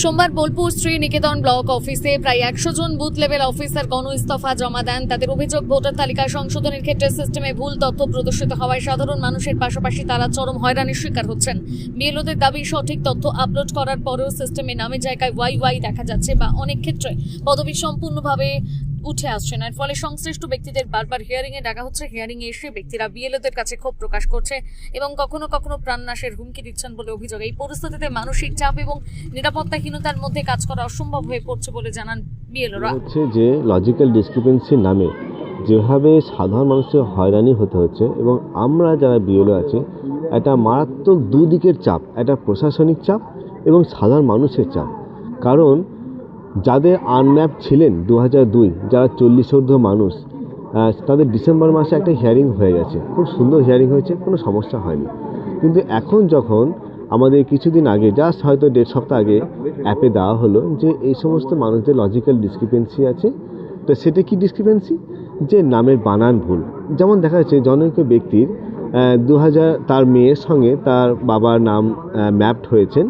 সোমবার বোলপুর শ্রী নিকেতন ব্লক অফিসে প্রায় একশো জন বুথ লেভেল অফিসার গণ ইস্তফা জমা দেন। তাদের অভিযোগ, ভোটার তালিকা সংশোধনের ক্ষেত্রে সিস্টেমে ভুল তথ্য প্রদর্শিত হওয়ায় সাধারণ মানুষের পাশাপাশি তারা চরম হয়রানির শিকার হচ্ছেন। বিএলওদের দাবি, সঠিক তথ্য আপলোড করার পরেও সিস্টেমে নামে জায়গায় ওয়াই ওয়াই দেখা যাচ্ছে বা অনেক ক্ষেত্রে পদবি সম্পূর্ণভাবে উঠে আসছে না এর ফলে সংশ্লিষ্ট ব্যক্তিদের বারবার হিয়ারিং এ ডাকা হচ্ছে। হিয়ারিং এ এসে ব্যক্তিরা বিএলওদের কাছে ক্ষোভ প্রকাশ করছে এবং কখনো কখনো প্রাণনাশের হুমকি দিচ্ছেন বলে অভিযোগ। এই পরিস্থিতিতে মানসিক চাপ এবং নিরাপত্তাহীনতার মধ্যে কাজ করা অসম্ভব হয়ে পড়ছে বলে জানান বিএলওরা। হচ্ছে যে লজিক্যাল ডিসক্রিপেন্সির নামে যেভাবে সাধারণ মানুষের হয়রানি হতে হচ্ছে এবং আমরা যারা বিএলও আছে, একটা মারাত্মক দুদিকের চাপ, একটা প্রশাসনিক চাপ এবং সাধারণ মানুষের চাপ। কারণ যাদের আনম্যাপ ছিলেন দু হাজার দুই, যারা চল্লিশ ঊর্ধ্ব মানুষ তাদের ডিসেম্বর মাসে একটা হিয়ারিং হয়ে গেছে। খুব সুন্দর হিয়ারিং হয়েছে, কোনো সমস্যা হয়নি। কিন্তু এখন যখন আমাদের কিছুদিন আগে জাস্ট হয়তো দেড় সপ্তাহ আগে অ্যাপে দেওয়া হলো যে এই সমস্ত মানুষদের লজিক্যাল ডিসক্রিপেন্সি আছে, তো সেটা কি ডিসক্রিপেন্সি যে নামের বানান ভুল। যেমন দেখা যাচ্ছে, জনৈক ব্যক্তির দু হাজার তার মেয়ের সঙ্গে তার বাবার নাম ম্যাপড হয়েছেন।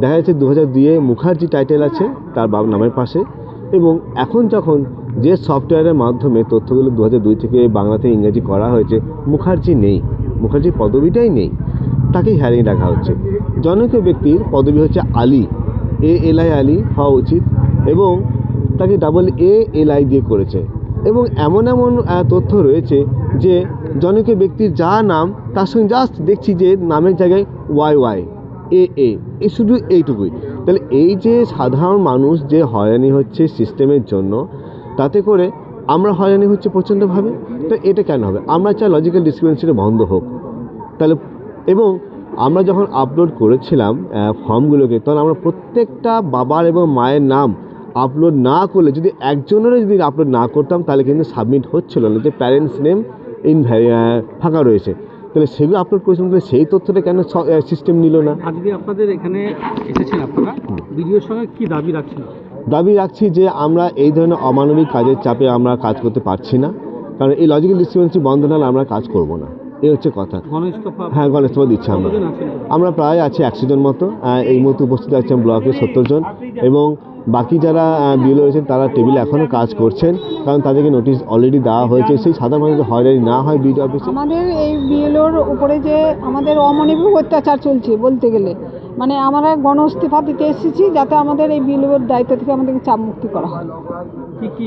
দেখা যাচ্ছে দু হাজার দুইয়ে মুখার্জি টাইটেল আছে, তার বাবার নামের পাশে। এবং এখন যখন যে সফটওয়্যারের মাধ্যমে তথ্যগুলো দু হাজার দুই থেকে বাংলাতে ইংরেজি করা হয়েছে, মুখার্জি নেই। মুখার্জির পদবিটাই নেই। তাকে হ্যারিং রাখা হচ্ছে। জনৈক ব্যক্তির পদবি হচ্ছে Ali. A L I Ali হওয়া উচিত এবং তাকে ডাবল এ এল আই দিয়ে করেছে। এবং এমন এমন তথ্য রয়েছে যে জনৈক ব্যক্তির যা নাম, তার সঙ্গে জাস্ট দেখছি যে নামের জায়গায় ওয়াই ওয়াই। এ এ এই শুধু এইটুকুই। তাহলে এই যে সাধারণ মানুষ যে হয়রানি হচ্ছে সিস্টেমের জন্য, তাতে করে আমরা হয়রানি হচ্ছে প্রচণ্ডভাবে? তো এটা কেন হবে? আমরা চাই লজিক্যাল ডিসক্রিপেন্সিটা বন্ধ হোক। তাহলে, এবং আমরা যখন আপলোড করেছিলাম ফর্মগুলোকে তখন আমরা প্রত্যেকটা বাবার এবং মায়ের নাম আপলোড না করলে, যদি একজনেরও যদি আপলোড না করতাম, তাহলে কিন্তু সাবমিট হচ্ছিল না। যে প্যারেন্টস নেম ইন ফাঁকা রয়েছে। তাহলে সেগুলো আপলোড করেছিলাম তাহলে সেই তথ্যটা কেন সিস্টেম নিল না? আজকে আপনাদের এখানে এসেছেন আপনারা ভিডিওর সঙ্গে কি দাবি রাখছেন? দাবি রাখছি যে আমরা এই ধরনের অমানবিক কাজের চাপে আমরা কাজ করতে পারছি না। কারণ এই লজিক্যাল ডিসক্রিপেন্সি বন্ধ না হলে আমরা কাজ করব না। এই হচ্ছে কথা। হ্যাঁ গণেশতফা দিচ্ছি আমরা। আমরা প্রায় আছি একশো জন মতো। এই মুহূর্তে উপস্থিত আছেন ব্লকে সত্তর জন। এবং বাকি যারা বিএলও রয়েছেন তারা টেবিলে এখনও কাজ করছেন কারণ তাদেরকে নোটিশ অলরেডি দেওয়া হয়েছে। সেই সাধারণ মানুষ হয়রানি না হয় বিডিও অফিসে আমাদের এই বিএলওর উপরে যে আমাদের অমানবিক অত্যাচার চলছে বলতে গেলে মানে আমরা গণ ইস্তিফা দিতে এসেছি যাতে আমাদের এই বিএলওর দায়িত্ব থেকে আমাদেরকে চাপ মুক্তি করা হয়। কি কি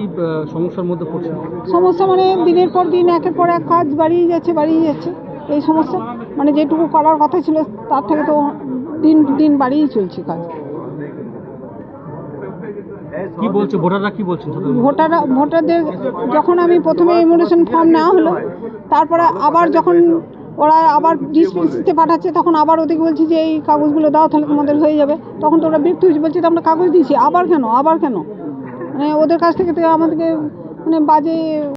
সমস্যার মধ্যে পড়ছেন? সমস্যা মানে দিনের পর দিন একের পর এক কাজ বাড়িয়ে যাচ্ছে বাড়িয়ে যাচ্ছে এই সমস্যা। মানে যেটুকু করার কথা ছিল তার থেকে তো দিন দিন বাড়িয়েই চলছে কাজ। কি বলছে? ভোটাররা কি বলছেন ভোটাররা ভোটার ভোটারদের যখন আমি প্রথমে ইমিউনেশন ফর্ম নেওয়া হলো, তারপরে আবার যখন ওরা আবার ডিসপেন্সিতে পাঠাচ্ছে, তখন আবার ওদেরকে বলছি যে, এই কাগজগুলো দাও, তাহলে তোমাদের হয়ে যাবে। তখন তো ওরা বিরক্ত হয়েছে, বলছে, তো আমরা কাগজ দিয়েছি, আবার কেন আবার কেন? মানে ওদের কাছ থেকে তো আমাদেরকে মানে বাজে